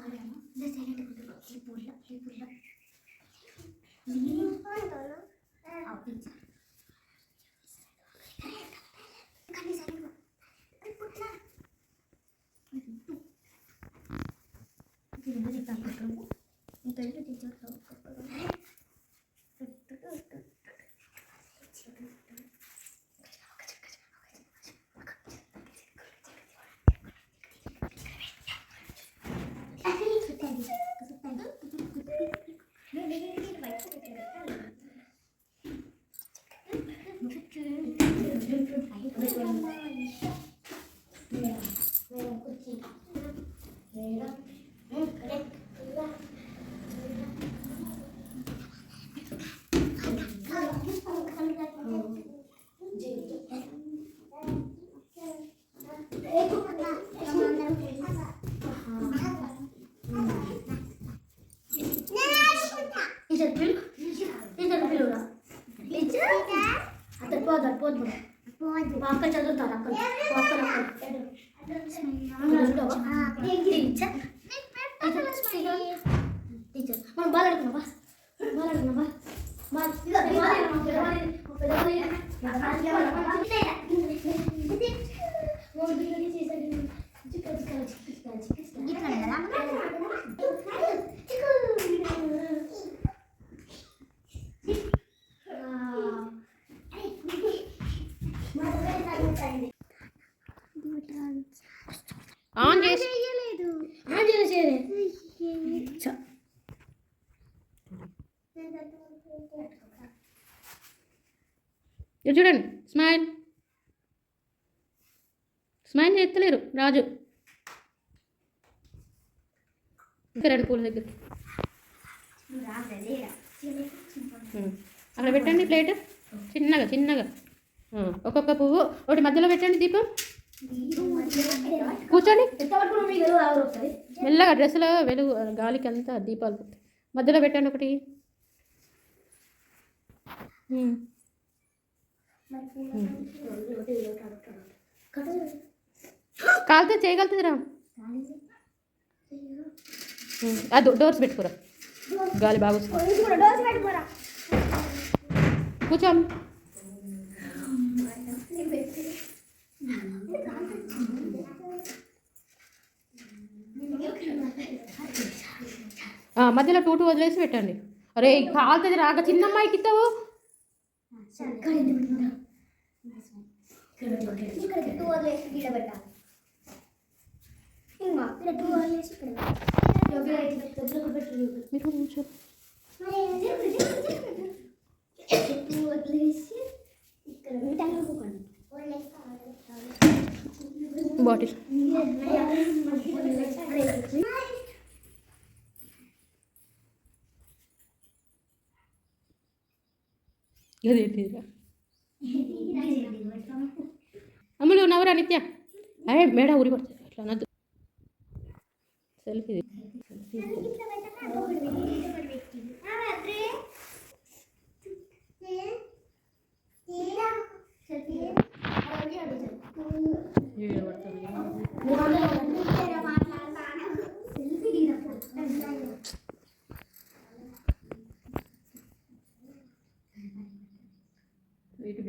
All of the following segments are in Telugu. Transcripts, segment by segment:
అక్క చదువుతారు అక్క అక్కడ టీచర్ మనం అడుగుతున్నాం బా. బాగా అడుగుతున్నాం బా. బా ఇదో బాగా అడుగుతున్నాం పెద్ద బాగా ఆన్ చేసి చేరే ఇటు చూడండి స్మైల్ స్మైల్ చేస్తలేరు రాజు. రెండు పూల దగ్గర. అక్కడ పెట్టండి ప్లేట్. చిన్నగా చిన్నగా. ఒక్కొక్క పువ్వు. ఒకటి మధ్యలో పెట్టండి దీపం. కూర్చోండి. మెల్లగా డ్రెస్సులో వెలుగు గాలికి అంతా దీపాలు పెట్టు. మధ్యలో పెట్టండి ఒకటి. కాలితే చేయగలుగుతుందిరా. డో- డోర్స్ పెట్టుకోరా. గాలి బాగా వస్తుంది. మధ్యలో టూ టూ వదిలేసి పెట్టండి. అరే కాలుతుంది రాక చిన్న అమ్మాయికి ఇస్తావు బాటిల్. ಗದಿದ್ದೀರಾ ಆಮೇಲೆ ಒನ್ ಅವರ್ ಅನಿತ್ಯ ಅಯ್ಯ ಬೇಡ ಉರಿ ಬರ್ತಾರೆ ಇಲ್ಲ ನದ್ದು ಸೆಲ್ಫಿ ಸೆಲ್ಫಿ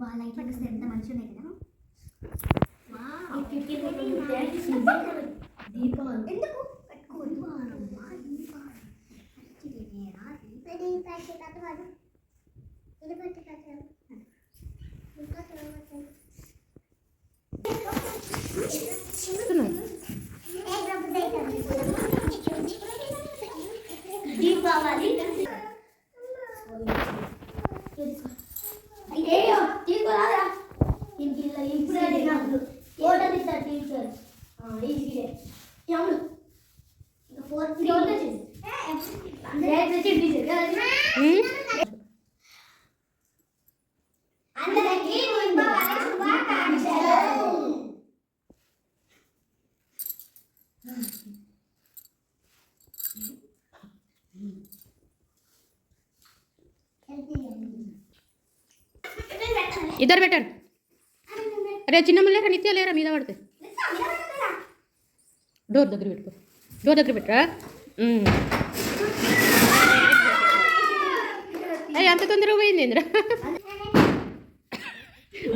అబ్బా లైట్ లెక్క ఎంత మంచిగా ఉన్నాయి కదా దీపాలు ఎందుకు దీపావళి ఈజీగా ఎవరు ఫోర్త్ ఎవరు అందరికీ ఇద్దరు పెట్టారు అరే చిన్న లేరా నిత్య లేరా? మీద పడితే. డోర్ దగ్గర పెట్టుకో డోర్ దగ్గర పెట్టరా ఉమ్. అయ్యి అంత తొందరగా పోయింది ఇంద్ర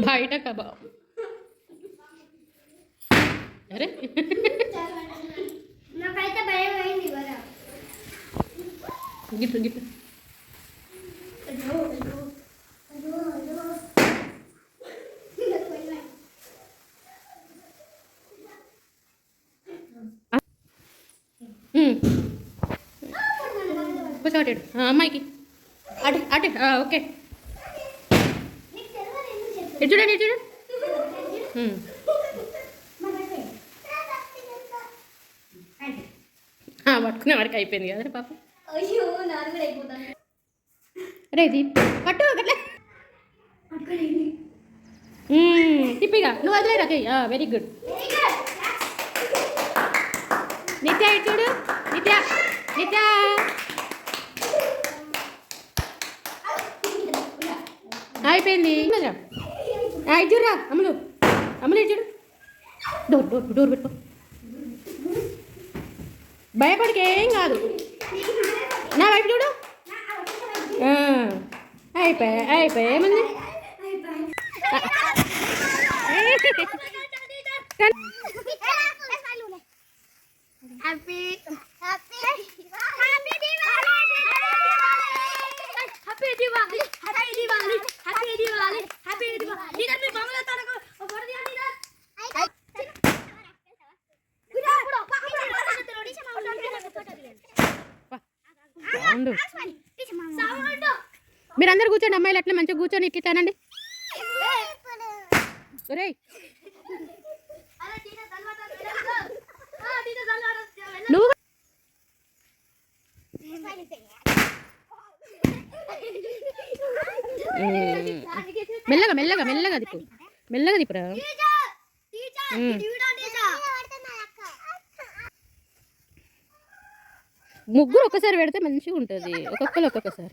బయట కబా అరే. నాకైతే భయం అయింది కదా గిట్లు గిట్లు కొంచెం అటు అమ్మాయికి. అటు అటు ఓకే. ఇటు చూడండి ఇటు. ఆ, పట్టుకునే వరకు అయిపోయింది కదా పాప. అయ్యో నాది కూడా అయిపోతాను రే ఇది పట్టు ఉమ్, తిప్పిగా. నువ్వు వదిలేరా వెరీ గుడ్ వెరీ గుడ్ నిత్య ఇటు చూడు. నిత్య నిత్య. అయిపోయింది. ఉన్నదిరా. ఆ, ఇటు చూడురా అమ్ములు అమ్ములు ఇటు చూడు. డోర్ డోర్ డోర్ పెట్టుకో. భయపడికి ఏం కాదు. నా వైపు చూడు. అయిపోయా అయిపోయా ఏముంది? Happy happy happy Diwali happy Diwali happy Diwali happy Diwali neither మీ బొమ్మల తనకు ఫోటో తీయ నీదర్ బాగుండు మీరందరూ కూర్చోండి అమ్మాయిలు అట్లా మంచిగా కూర్చొని ఇట్లా తినండి. ఒరేయ్. నువ్వు మెల్లగా మెల్లగా మెల్లగా దిప్పు మెల్లగా దిప్పురా. ముగ్గురు ఒక్కసారి పెడితే మంచిగా ఉంటుంది. ఒక్కొక్కరు ఒక్కొక్కసారి.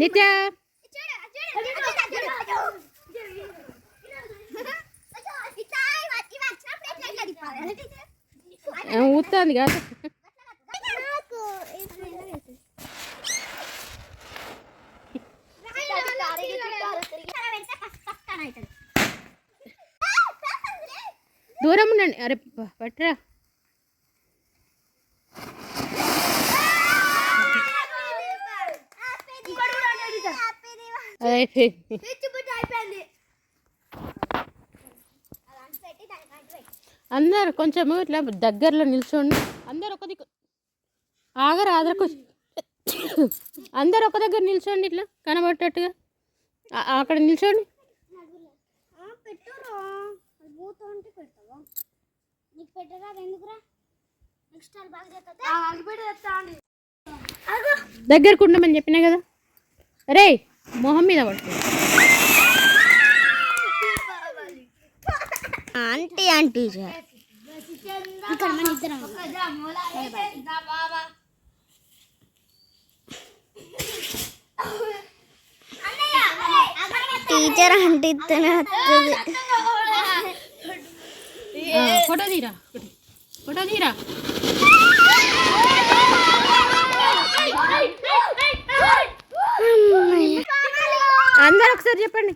నిత్య. ఊతుంది కాదు దూరం ఉండండి. అరే ప- పట్రా. అందరు కొంచెము ఇట్లా దగ్గరలో నిల్చోండి. అందరు ఒక దిక్కు. ఆగరు ఆదరకు అందరు ఒక దగ్గర నిల్చోండి ఇట్లా. కనబడేటట్టుగా. అక్కడ నిల్చోండి. పెట్టురా? పోతుంటే పెడతావా? నీకు పెట్టరా? ఎందుకురా? నెక్స్ట్ టైం బాగా చేస్తా దగ్గరకు ఉండమని చెప్పినా కదా? రే మొహం మీద పడుతుంది ఆంటీ ఆంటీ ఇక్కడ మన ఇద్దరం. టీచర్ అంటే వస్తుంది ఆ, ఫోటో తీరా ఫోటో తీరా అందరు ఒకసారి చెప్పండి